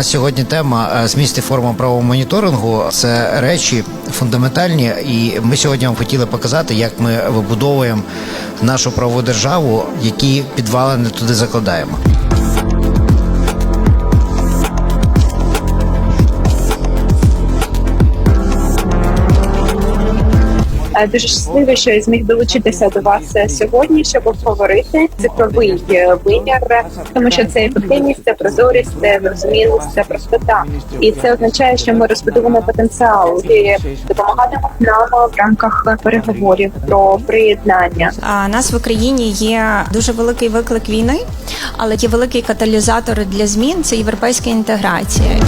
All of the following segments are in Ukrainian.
нас сьогодні тема е, зміст і форма правового моніторингу. Це речі фундаментальні, і ми сьогодні вам хотіли показати, як ми вибудовуємо нашу правову державу, які підвали не туди закладаємо. Дуже щаслива, що я зміг долучитися до вас е, сьогодні, щоб обговорити цифровий е, вимір, тому що це ефективність, це прозорість, це зрозумілість, це простота, і це означає, що ми розбудовуємо потенціал і допомагатимуть нам в рамках переговорів про приєднання. А нас в Україні є дуже великий виклик війни, але є великий каталізатор для змін це європейська інтеграція.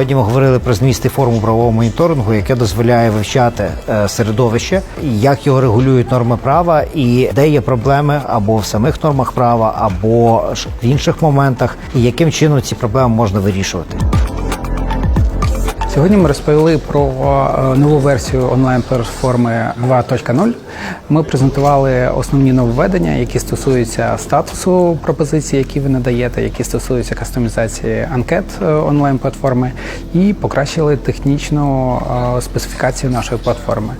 Сьогодні ми говорили про змісти форму правового моніторингу, яке дозволяє вивчати е, середовище, як його регулюють норми права, і де є проблеми або в самих нормах права, або в інших моментах, і яким чином ці проблеми можна вирішувати. Сьогодні ми розповіли про е, нову версію онлайн-платформи 2.0. Ми презентували основні нововведення, які стосуються статусу пропозицій, які ви надаєте, які стосуються кастомізації анкет е, онлайн-платформи, і покращили технічну е, специфікацію нашої платформи.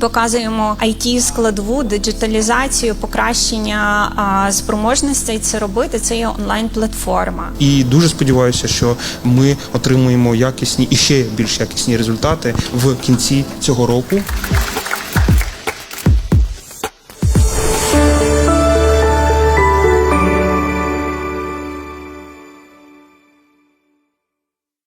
Показуємо it складову диджиталізацію, покращення спроможностей це робити. Це є онлайн платформа. І дуже сподіваюся, що ми отримуємо якісні і ще більш якісні результати в кінці цього року.